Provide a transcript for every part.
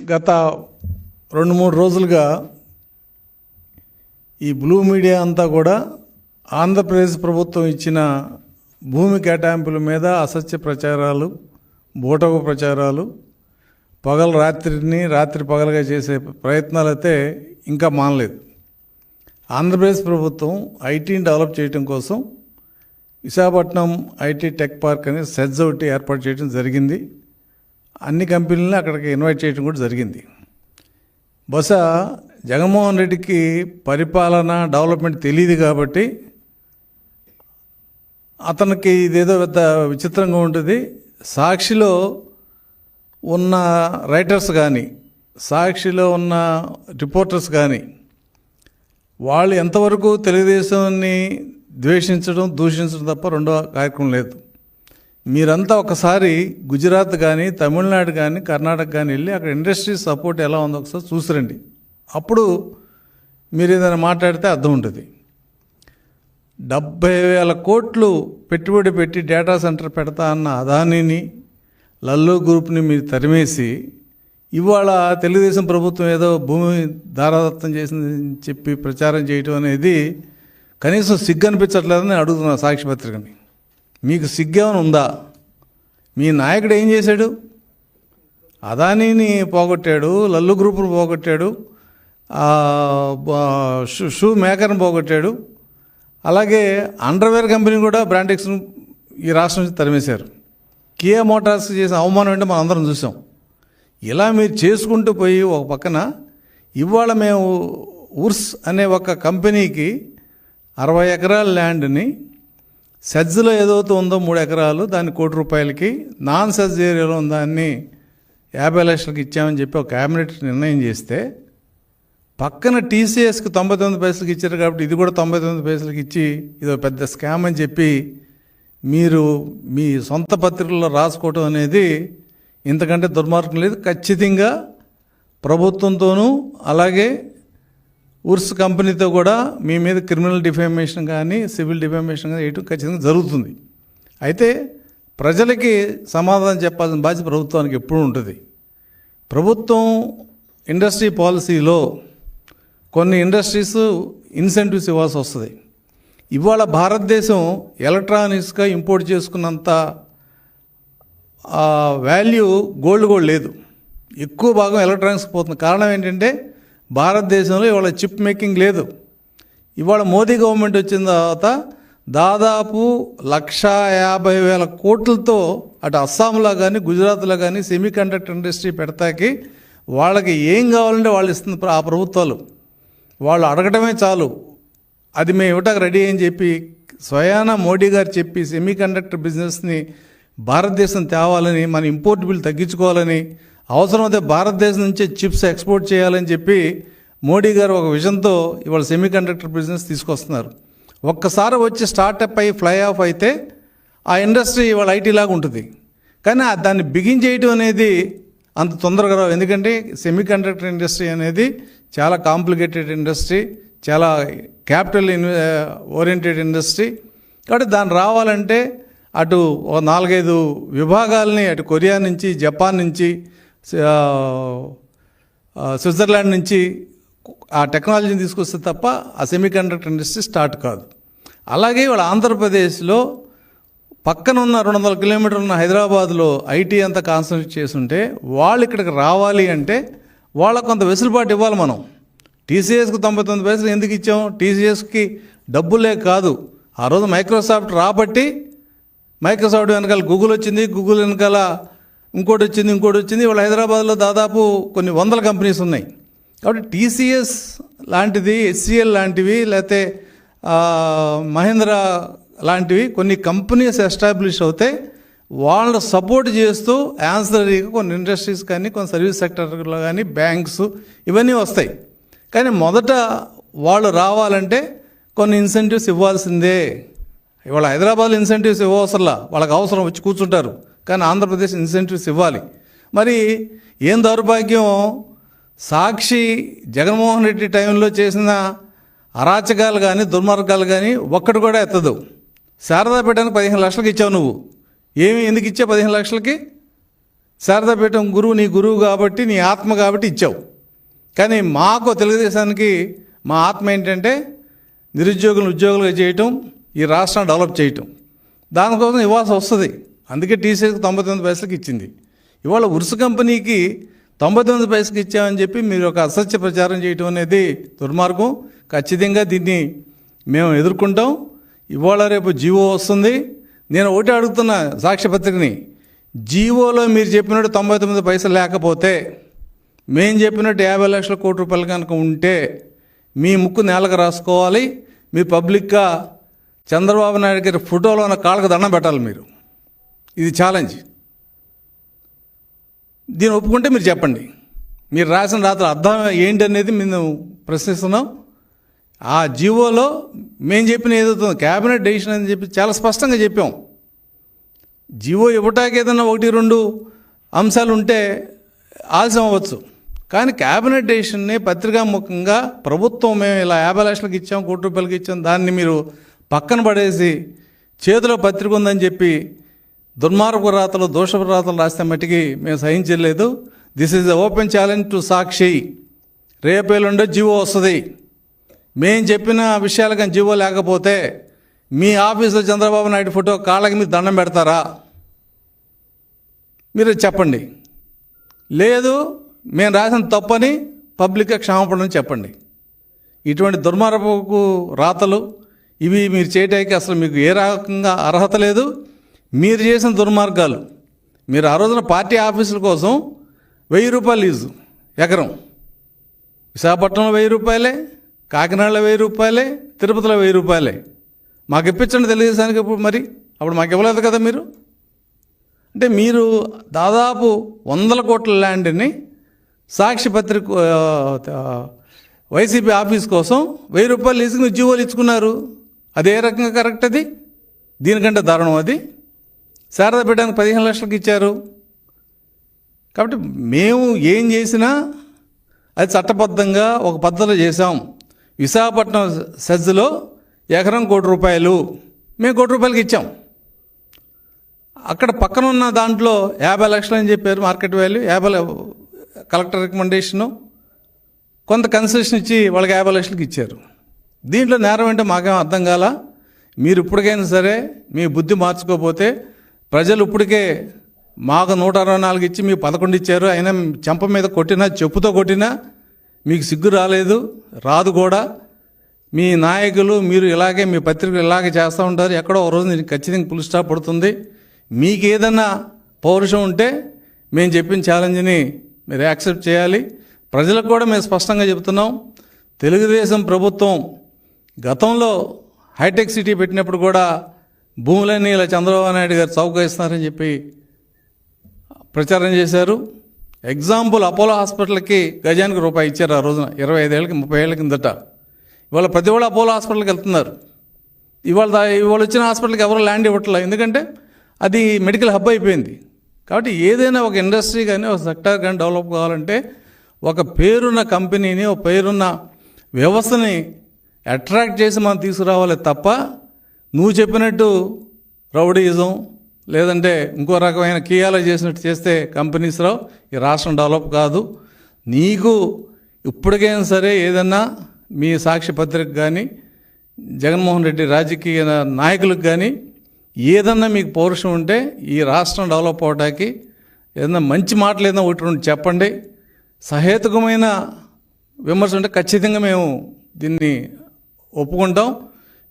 గత రెండు మూడు రోజులుగా ఈ బ్లూ మీడియా అంతా కూడా ఆంధ్రప్రదేశ్ ప్రభుత్వం ఇచ్చిన భూమి కేటాయింపుల మీద అసత్య ప్రచారాలు బూటకు ప్రచారాలు పగలు రాత్రిని రాత్రి పగలుగా చేసే ప్రయత్నాలు అయితే ఇంకా మానలేదు. ఆంధ్రప్రదేశ్ ప్రభుత్వం ఐటీని డెవలప్ చేయడం కోసం విశాఖపట్నం ఐటీ టెక్ పార్క్ అని సెజ్ ఒకటి ఏర్పాటు చేయడం జరిగింది. అన్ని కంపెనీలను అక్కడికి ఇన్వైట్ చేయడం కూడా జరిగింది. బహుశా జగన్మోహన్ రెడ్డికి పరిపాలన డెవలప్మెంట్ తెలియదు కాబట్టి అతనికి ఇదేదో పెద్ద విచిత్రంగా ఉంటుంది. సాక్షిలో ఉన్న రైటర్స్ కానీ సాక్షిలో ఉన్న రిపోర్టర్స్ కానీ వాళ్ళు ఎంతవరకు తెలుగుదేశాన్ని ద్వేషించడం దూషించడం తప్ప రెండో కార్యక్రమం లేదు. మీరంతా ఒకసారి గుజరాత్ కానీ తమిళనాడు కానీ కర్ణాటక కానీ వెళ్ళి అక్కడ ఇండస్ట్రీ సపోర్ట్ ఎలా ఉందో ఒకసారి చూసిరండి. అప్పుడు మీరు ఏదైనా మాట్లాడితే అర్థం ఉంటుంది. డెబ్భై వేల కోట్లు పెట్టుబడి పెట్టి డేటా సెంటర్ పెడతా అన్న అదానిని లల్లు గ్రూప్ని మీరు తరిమేసి ఇవాళ తెలుగుదేశం ప్రభుత్వం ఏదో భూమి దారాదత్తం చేసిందని చెప్పి ప్రచారం చేయటం అనేది కనీసం సిగ్గు అనిపించట్లేదని అడుగుతున్నా సాక్షి పత్రికని మీకు సిగ్గేమని ఉందా? మీ నాయకుడు ఏం చేశాడు? అదానీని పోగొట్టాడు లల్లు గ్రూపును పోగొట్టాడు షూ- షూ మేకర్ని పోగొట్టాడు. అలాగే అండర్వేర్ కంపెనీ కూడా బ్రాండెక్స్ను ఈ రాష్ట్రం నుంచి తరిమేశారు. కియా మోటార్స్ చేసిన అవమానం అంటే మనం అందరం చూసాం. ఇలా మీరు చేసుకుంటూ పోయి ఒక పక్కన ఇవాళ మేము ఉర్స్ అనే ఒక కంపెనీకి అరవై ఎకరాల ల్యాండ్ని సజ్జలో ఏదైతే ఉందో మూడు ఎకరాలు దాన్ని కోటి రూపాయలకి నాన్ సజ్జ ఏరియాలో దాన్ని యాభై లక్షలకి ఇచ్చామని చెప్పి ఒక క్యాబినెట్ నిర్ణయం చేస్తే పక్కన టీసీఎస్కి తొంభై తొమ్మిది పైసలకి ఇచ్చారు కాబట్టి ఇది కూడా తొంభై తొమ్మిది పైసలకి ఇచ్చి ఇది ఒక పెద్ద స్కామ్ అని చెప్పి మీరు మీ సొంత పత్రికల్లో రాసుకోవటం అనేది ఇంతకంటే దుర్మార్గం లేదు. ఖచ్చితంగా ప్రభుత్వంతోనూ అలాగే ఉర్స్ కంపెనీతో కూడా మీ మీద క్రిమినల్ డిఫామేషన్ కానీ సివిల్ డిఫామేషన్ కానీ వేయటం ఖచ్చితంగా జరుగుతుంది. అయితే ప్రజలకి సమాధానం చెప్పాల్సిన బాధ్యత ప్రభుత్వానికి ఎప్పుడూ ఉంటుంది. ప్రభుత్వం ఇండస్ట్రీ పాలసీలో కొన్ని ఇండస్ట్రీస్ ఇన్సెంటివ్స్ ఇవ్వాల్సి వస్తుంది. ఇవాళ భారతదేశం ఎలక్ట్రానిక్స్గా ఇంపోర్ట్ చేసుకున్నంత వాల్యూ గోల్డ్ కూడా లేదు. ఎక్కువ భాగం ఎలక్ట్రానిక్స్ పోతుంది. కారణం ఏంటంటే భారతదేశంలో ఇవాళ చిప్ మేకింగ్ లేదు. ఇవాళ మోదీ గవర్నమెంట్ వచ్చిన తర్వాత దాదాపు లక్షా యాభై వేల కోట్లతో అటు అస్సాంలో కానీ గుజరాత్లో కానీ సెమీ కండక్టర్ ఇండస్ట్రీ పెడతాకి వాళ్ళకి ఏం కావాలంటే వాళ్ళు ఇస్తుంది ఆ ప్రభుత్వాలు. వాళ్ళు అడగటమే చాలు. అది మేము ఇవ్వటానికి రెడీ అని చెప్పి స్వయాన మోడీ గారు చెప్పి సెమీ కండక్టర్ బిజినెస్ని భారతదేశం తేవాలని మన ఇంపోర్ట్ బిల్ తగ్గించుకోవాలని అవసరమైతే భారతదేశం నుంచి చిప్స్ ఎక్స్పోర్ట్ చేయాలని చెప్పి మోడీ గారు ఒక విజన్తో ఇవాళ సెమీ కండక్టర్ బిజినెస్ తీసుకొస్తున్నారు. ఒక్కసారి వచ్చి స్టార్టప్ అయ్యి ఫ్లై ఆఫ్ అయితే ఆ ఇండస్ట్రీ ఇవాళ ఐటీ లాగా ఉంటుంది. కానీ దాన్ని బిగిన్ అనేది అంత తొందరగా రావు. ఎందుకంటే సెమీ కండక్టర్ ఇండస్ట్రీ అనేది చాలా కాంప్లికేటెడ్ ఇండస్ట్రీ చాలా క్యాపిటల్ ఇన్ ఓరియంటెడ్ ఇండస్ట్రీ. కాబట్టి దాన్ని రావాలంటే అటు ఒక నాలుగైదు విభాగాల్ని అటు కొరియా నుంచి జపాన్ నుంచి స్విట్జర్లాండ్ నుంచి ఆ టెక్నాలజీని తీసుకొస్తే తప్ప ఆ సెమీకండక్టర్ ఇండస్ట్రీ స్టార్ట్ కాదు. అలాగే వాళ్ళ ఆంధ్రప్రదేశ్లో పక్కన ఉన్న రెండు వందల కిలోమీటర్లు ఉన్న హైదరాబాద్లో ఐటీ అంతా కాన్సన్ట్రేట్ చేస్తుంటే వాళ్ళు ఇక్కడికి రావాలి అంటే వాళ్ళకు కొంత వెసులుబాటు ఇవ్వాలి మనం. టీసీఎస్కి తొంభై తొమ్మిది పైసలు ఎందుకు ఇచ్చాం? టీసీఎస్కి డబ్బులే కాదు. ఆ రోజు మైక్రోసాఫ్ట్ రాబట్టి మైక్రోసాఫ్ట్ వెనకాల గూగుల్ వచ్చింది గూగుల్ వెనకాల ఇంకోటి వచ్చింది ఇంకోటి వచ్చింది. ఇవాళ హైదరాబాద్లో దాదాపు కొన్ని వందల కంపెనీస్ ఉన్నాయి. కాబట్టి టీసీఎస్ లాంటిది హెచ్సిఎల్ లాంటివి లేకపోతే మహేంద్ర లాంటివి కొన్ని కంపెనీస్ ఎస్టాబ్లిష్ అవుతే వాళ్ళని సపోర్ట్ చేస్తూ యాన్సరీగా కొన్ని ఇండస్ట్రీస్ కానీ కొన్ని సర్వీస్ సెక్టర్లో కానీ బ్యాంక్స్ ఇవన్నీ వస్తాయి. కానీ మొదట వాళ్ళు రావాలంటే కొన్ని ఇన్సెంటివ్స్ ఇవ్వాల్సిందే. ఇవాళ హైదరాబాద్లో ఇన్సెంటివ్స్ ఇవ్వవసరంలా. వాళ్ళకి అవసరం వచ్చి కూర్చుంటారు. కానీ ఆంధ్రప్రదేశ్ ఇన్సెంటివ్స్ ఇవ్వాలి. మరి ఏం దౌర్భాగ్యం? సాక్షి జగన్మోహన్ రెడ్డి టైంలో చేసిన అరాచకాలు కానీ దుర్మార్గాలు కానీ ఒక్కటి కూడా ఎత్తదు. శారదాపీఠానికి పదిహేను లక్షలకి ఇచ్చావు నువ్వు. ఏమి ఎందుకు ఇచ్చావు పదిహేను లక్షలకి? శారదాపీఠం గురువు నీ గురువు కాబట్టి నీ ఆత్మ కాబట్టి ఇచ్చావు. కానీ మాకు తెలుగుదేశానికి మా ఆత్మ ఏంటంటే నిరుద్యోగులను ఉద్యోగులుగా చేయటం ఈ రాష్ట్రాన్ని డెవలప్ చేయటం. దానికోసం ఇవ్వాల్సి వస్తుంది. అందుకే టీసీఎస్కి తొంభై తొమ్మిది పైసలకి ఇచ్చింది. ఇవాళ ఉరుసు కంపెనీకి తొంభై తొమ్మిది పైసలకి ఇచ్చామని చెప్పి మీరు ఒక అసత్య ప్రచారం చేయటం అనేది దుర్మార్గం. ఖచ్చితంగా దీన్ని మేము ఎదుర్కొంటాం. ఇవాళ రేపు జీవో వస్తుంది. నేను ఒకటి అడుగుతున్న సాక్ష్యపత్రికని. జీవోలో మీరు చెప్పినట్టు తొంభై తొమ్మిది పైసలు లేకపోతే మేము చెప్పినట్టు యాభై లక్షల కోటి రూపాయలు కనుక ఉంటే మీ ముక్కు నేలకు రాసుకోవాలి. మీ పబ్లిక్గా చంద్రబాబు నాయుడు గారి ఫోటోలో ఉన్న కాళ్ళకు దండం పెట్టాలి మీరు. ఇది ఛాలెంజ్ దీన్ని ఒప్పుకుంటే మీరు చెప్పండి. మీరు రాసిన రాత్రి అర్థం ఏంటి అనేది మేము ప్రశ్నిస్తున్నాం. ఆ జీవోలో మేము చెప్పిన ఏదవుతుందో క్యాబినెట్ డెసిషన్ అని చెప్పి చాలా స్పష్టంగా చెప్పాం. జీవో ఇవ్వటానికి ఏదైనా ఒకటి రెండు అంశాలు ఉంటే ఆలస్యం అవ్వచ్చు. కానీ క్యాబినెట్ డెసిషన్ని పత్రికాముఖంగా ప్రభుత్వం మేము ఇలా యాభై లక్షలకు ఇచ్చాం కోటి రూపాయలకి ఇచ్చాం దాన్ని మీరు పక్కన పడేసి చేతిలో పత్రిక ఉందని చెప్పి దుర్మార్గపు రాతలు దోషపు రాతలు రాస్తే మట్టికి మేము సహించలేదు this is open challenge to Sakshi. రేపేలుండే GO వస్తుంది. మేము చెప్పిన విషయాలు కానీ జీవో లేకపోతే మీ ఆఫీసులో చంద్రబాబు నాయుడు ఫోటో కాళ్ళకి మీరు దండం పెడతారా? మీరు చెప్పండి. లేదు మేము రాసిన తప్పని పబ్లిక్గా క్షమాపణని చెప్పండి. ఇటువంటి దుర్మార్గపు రాతలు ఇవి మీరు చేయడానికి అసలు మీకు ఏ రకంగా అర్హత లేదు. మీరు చేసిన దుర్మార్గాలు. మీరు ఆ రోజున పార్టీ ఆఫీసుల కోసం వెయ్యి రూపాయలు లీజు ఎకరం. విశాఖపట్నంలో వెయ్యి రూపాయలే కాకినాడలో వెయ్యి రూపాయలే తిరుపతిలో వెయ్యి రూపాయలే. మాకు ఇప్పించండి తెలుగుదేశానికి ఇప్పుడు మరి? అప్పుడు మాకు ఇవ్వలేదు కదా మీరు? అంటే మీరు దాదాపు వందల కోట్ల ల్యాండ్ని సాక్షి పత్రిక వైసీపీ ఆఫీస్ కోసం వెయ్యి రూపాయలు లీజుకుని జీవోలు ఇచ్చుకున్నారు. అదే రకంగా కరెక్ట్ అది? దీనికంటే దారుణం అది? శారదా పెట్టడానికి పదిహేను లక్షలకు ఇచ్చారు. కాబట్టి మేము ఏం చేసినా అది చట్టబద్ధంగా ఒక పద్ధతిలో చేసాం విశాఖపట్నం సెజ్లో ఎకరం కోటి రూపాయలు మేము కోటి రూపాయలకి ఇచ్చాం. అక్కడ పక్కన ఉన్న దాంట్లో యాభై లక్షలు అని చెప్పారు మార్కెట్ వాల్యూ యాభై కలెక్టర్ రికమెండేషను. కొంత కన్సెషన్ ఇచ్చి వాళ్ళకి యాభై లక్షలకి ఇచ్చారు. దీంట్లో నేరం అంటే మాకేం అర్థం కాల? మీరు ఇప్పటికైనా సరే మీ బుద్ధి మార్చుకోకపోతే ప్రజలు ఇప్పటికే మాకు నూట అరవై నాలుగు ఇచ్చి మీకు పదకొండు ఇచ్చారు. అయినా చెంప మీద కొట్టినా చెప్పుతో కొట్టినా మీకు సిగ్గు రాలేదు రాదు కూడా. మీ నాయకులు మీరు ఇలాగే మీ పత్రికలు ఇలాగే చేస్తూ ఉంటారు. ఎక్కడో ఒక రోజు నేను ఖచ్చితంగా పుల్ స్టాప్ పడుతుంది. మీకు ఏదన్నా పౌరుషం ఉంటే మేము చెప్పిన ఛాలెంజ్ని మీరు యాక్సెప్ట్ చేయాలి. ప్రజలకు కూడా మేము స్పష్టంగా చెబుతున్నాం తెలుగుదేశం ప్రభుత్వం గతంలో హైటెక్ సిటీ పెట్టినప్పుడు కూడా భూములన్నీ ఇలా చంద్రబాబు నాయుడు గారు చౌక ఇస్తున్నారని చెప్పి ప్రచారం చేశారు. ఎగ్జాంపుల్ అపోలో హాస్పిటల్కి గజానికి రూపాయి ఇచ్చారు ఆ రోజున ఇరవై ఐదేళ్ళకి ముప్పై ఏళ్ళ కిందట. ఇవాళ ప్రతి వాళ్ళు అపోలో హాస్పిటల్కి వెళ్తున్నారు. ఇవాళ ఇవాళ వచ్చిన హాస్పిటల్కి ఎవరు ల్యాండ్ ఇవ్వట్లేదు. ఎందుకంటే అది మెడికల్ హబ్ అయిపోయింది. కాబట్టి ఏదైనా ఒక ఇండస్ట్రీ కానీ ఒక సెక్టర్ కానీ డెవలప్ కావాలంటే ఒక పేరున్న కంపెనీని ఒక పేరున్న వ్యవస్థని అట్రాక్ట్ చేసి మనం తీసుకురావాలి తప్ప నువ్వు చెప్పినట్టు రౌడీయిజం లేదంటే ఇంకో రకమైన కియాలో చేసినట్టు చేస్తే కంపెనీస్ రావు ఈ రాష్ట్రం డెవలప్ కాదు. నీకు ఇప్పటికైనా సరే ఏదన్నా మీ సాక్షి పత్రిక కానీ జగన్మోహన్ రెడ్డి రాజకీయ నాయకులకు కానీ ఏదన్నా మీకు పౌరుషం ఉంటే ఈ రాష్ట్రం డెవలప్ అవడానికి ఏదన్నా మంచి మాటలు ఏదైనా ఒకటి రెండు చెప్పండి. సహేతుకమైన విమర్శ ఉంటే ఖచ్చితంగా మేము దీన్ని ఒప్పుకుంటాం.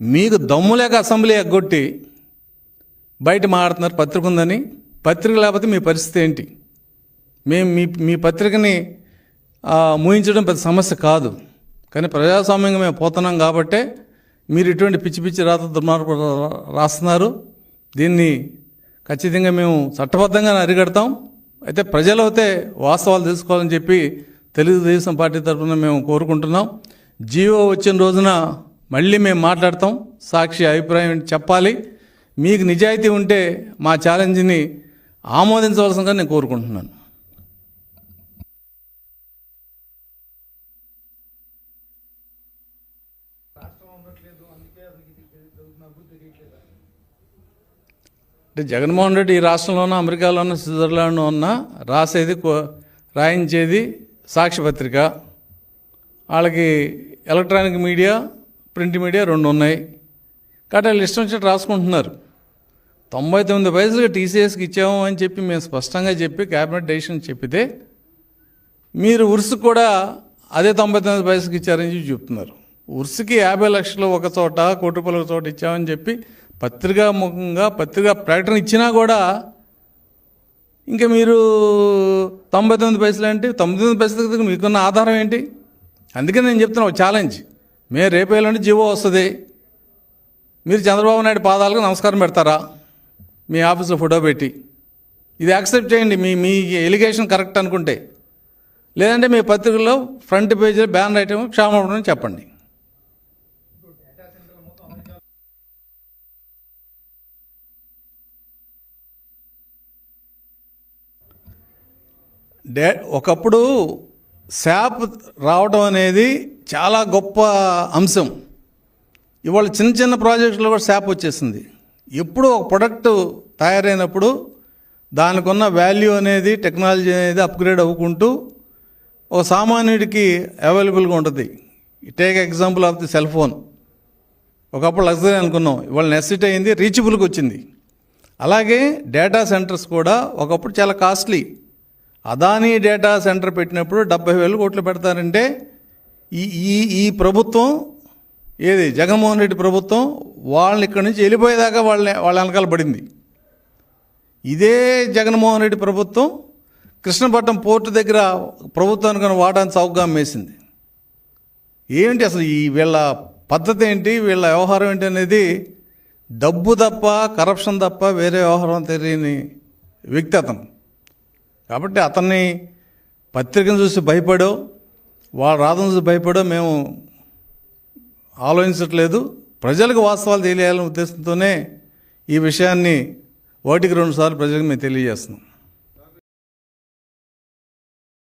మీకు దమ్ము లేక అసెంబ్లీ ఎగ్గొట్టి బయట మాట్లాడుతున్నారు పత్రిక ఉందని. పత్రిక లేకపోతే మీ పరిస్థితి ఏంటి? మేము మీ మీ పత్రికని మూయించడం పెద్ద సమస్య కాదు. కానీ ప్రజాస్వామ్యంగా మేము పోతున్నాం కాబట్టే మీరు ఇటువంటి పిచ్చి పిచ్చి రాత దుర్మార్గ రాస్తున్నారు. దీన్ని ఖచ్చితంగా మేము చట్టబద్ధంగా అరిగడతాం అయితే ప్రజలు అయితే వాస్తవాలు తెలుసుకోవాలని చెప్పి తెలుగుదేశం పార్టీ తరఫున మేము కోరుకుంటున్నాం. జీవో వచ్చిన రోజున మళ్ళీ మేము మాట్లాడతాం. సాక్షి అభిప్రాయం చెప్పాలి. మీకు నిజాయితీ ఉంటే మా ఛాలెంజ్ని ఆమోదించవలసిందిగా నేను కోరుకుంటున్నాను. అంటే జగన్మోహన్ రెడ్డి ఈ రాష్ట్రంలోనూ అమెరికాలోనూ స్విట్జర్లాండ్లో ఉన్న రాసేది కో- రాయించేది సాక్షి పత్రిక. వాళ్ళకి ఎలక్ట్రానిక్ మీడియా ప్రింట్ మీడియా రెండు ఉన్నాయి. కాబట్టి వాళ్ళు ఇష్టం వచ్చినట్టు రాసుకుంటున్నారు. తొంభై తొమ్మిది పైసలు టీసీఎస్కి ఇచ్చాము అని చెప్పి మేము స్పష్టంగా చెప్పి క్యాబినెట్ డెసిషన్ చెప్పితే మీరు ఉరుసు కూడా అదే తొంభై తొమ్మిది పైసలకి ఇచ్చారని చెప్పి చెప్తున్నారు. ఉరుసుకి యాభై లక్షలు ఒక చోట కోటి రూపాయలు ఒక చోట ఇచ్చామని చెప్పి పత్రికాముఖంగా పత్రికా ప్రకటన ఇచ్చినా కూడా ఇంకా మీరు తొంభై తొమ్మిది పైసలు అంటే తొంభై తొమ్మిది పైసల దగ్గర మీకున్న ఆధారం ఏంటి? అందుకే నేను చెప్తున్నా ఒక ఛాలెంజ్ మేము రేపేళ్ళంటే జీవో వస్తుంది. మీరు చంద్రబాబు నాయుడు పాదాలకు నమస్కారం పెడతారా? మీ ఆఫీస్లో ఫోటో పెట్టి. ఇది యాక్సెప్ట్ చేయండి. మీ మీ ఎలిగేషన్ కరెక్ట్ అనుకుంటే. లేదంటే మీ పత్రికల్లో ఫ్రంట్ పేజీలో బ్యానర్ ఐటమ్ క్షమాపణ చెప్పండి. డే ఒకప్పుడు శాప్ రావడం అనేది చాలా గొప్ప అంశం. ఇవాళ చిన్న చిన్న ప్రాజెక్టులో కూడా శాప్ వచ్చేసింది. ఎప్పుడు ఒక ప్రొడక్ట్ తయారైనప్పుడు దానికి ఉన్న వాల్యూ అనేది టెక్నాలజీ అనేది అప్గ్రేడ్ అవ్వుకుంటూ ఒక సామాన్యుడికి అవైలబుల్గా ఉంటుంది. Take example of the cell phone. ఒకప్పుడు లగ్జరీ అనుకున్నాం. ఇవాళ నెసిటీ అయింది రీచబుల్కి వచ్చింది. అలాగే డేటా సెంటర్స్ కూడా ఒకప్పుడు చాలా కాస్ట్లీ. అదానీ డేటా సెంటర్ పెట్టినప్పుడు డెబ్బై వేలు కోట్లు పెడతారంటే ఈ ఈ ఈ ప్రభుత్వం ఏది జగన్మోహన్ రెడ్డి ప్రభుత్వం వాళ్ళని ఇక్కడి నుంచి వెళ్ళిపోయేదాకా వాళ్ళ వాళ్ళ వెనకాల పడింది. ఇదే జగన్మోహన్ రెడ్డి ప్రభుత్వం కృష్ణపట్నం పోర్టు దగ్గర ప్రభుత్వానికి వాటాన్ని చౌకగా అమ్మేసింది ఏంటి అసలు ఈ వీళ్ళ పద్ధతి ఏంటి వీళ్ళ వ్యవహారం ఏంటి అనేది డబ్బు తప్ప కరప్షన్ తప్ప వేరే వ్యవహారం తెలియని వ్యక్తి అతను. కాబట్టి అతన్ని పత్రికను చూసి భయపడో వాళ్ళ రాదని చూసి భయపడో మేము ఆలోచించట్లేదు. ప్రజలకు వాస్తవాలు తెలియాలనే ఉద్దేశంతోనే ఈ విషయాన్ని ఒకటికి రెండు సార్లు ప్రజలకు మేము తెలియజేస్తున్నాం.